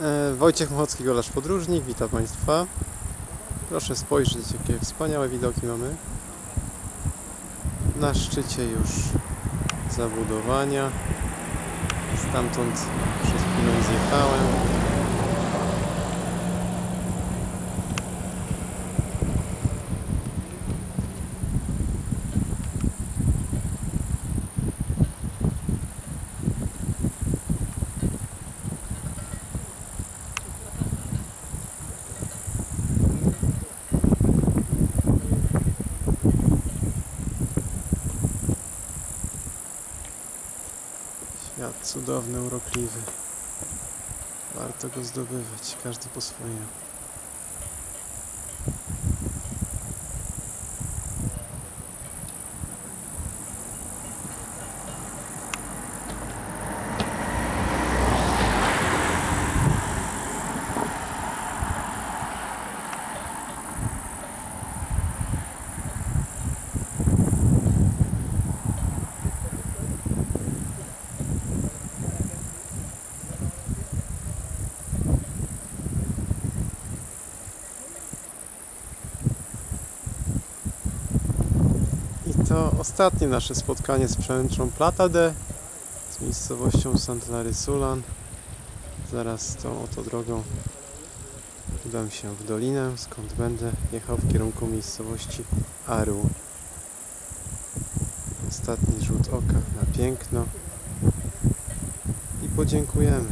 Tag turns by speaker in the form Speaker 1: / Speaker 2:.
Speaker 1: E, Wojciech Mochocki, Golarz Podróżnik, witam Państwa. Proszę spojrzeć, jakie wspaniałe widoki mamy. Na szczycie już zabudowania. Stamtąd przez chwilę zjechałem. Świat cudowny, urokliwy. Warto go zdobywać, każdy po swojemu. To ostatnie nasze spotkanie z przemęczą Platade z miejscowością Santlary Sulan. Zaraz tą oto drogą udam się w dolinę, skąd będę jechał w kierunku miejscowości Aru. Ostatni rzut oka na piękno i podziękujemy